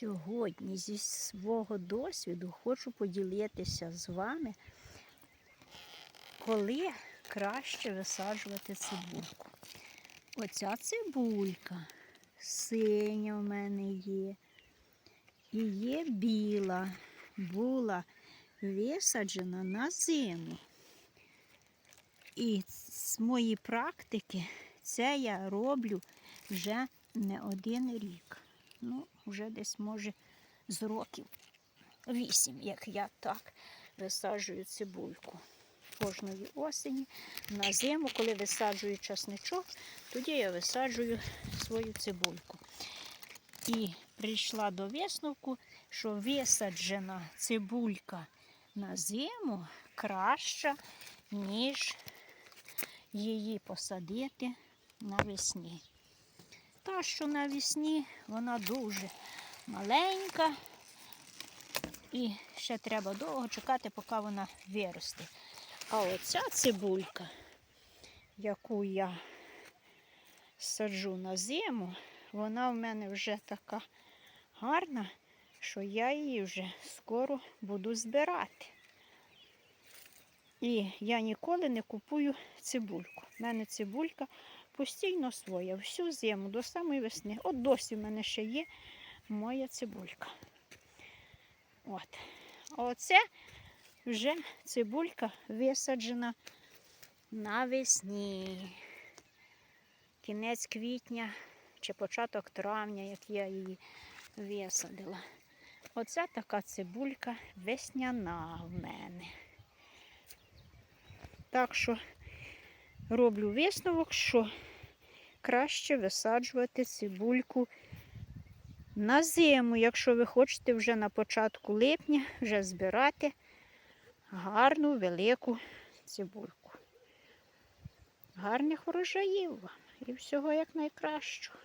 Сьогодні зі свого досвіду хочу поділитися з вами, коли краще висаджувати цибульку. Оця цибулька синя в мене є. І є біла, була висаджена на зиму. І з моєї практики це я роблю вже не один рік. Ну, вже десь, може, з років вісім, як я так висаджую цибульку. Кожної осені на зиму, коли висаджую часничок, тоді я висаджую свою цибульку. І прийшла до висновку, що висаджена цибулька на зиму краща, ніж її посадити навесні. Та, що навесні вона дуже маленька, і ще треба довго чекати, поки вона виросте. А оця цибулька, яку я саджу на зиму, вона в мене вже така гарна, що я її вже скоро буду збирати. І я ніколи не купую цибульку. У мене цибулька постійно своя, всю зиму до самої весни. От досі в мене ще є моя цибулька. От. А оце вже цибулька висаджена навесні. Кінець квітня чи початок травня, як я її висадила. Оце така цибулька весняна в мене. Так що роблю висновок, що краще висаджувати цибульку на зиму, якщо ви хочете вже на початку липня вже збирати гарну велику цибульку. Гарних врожаїв вам і всього як найкращого.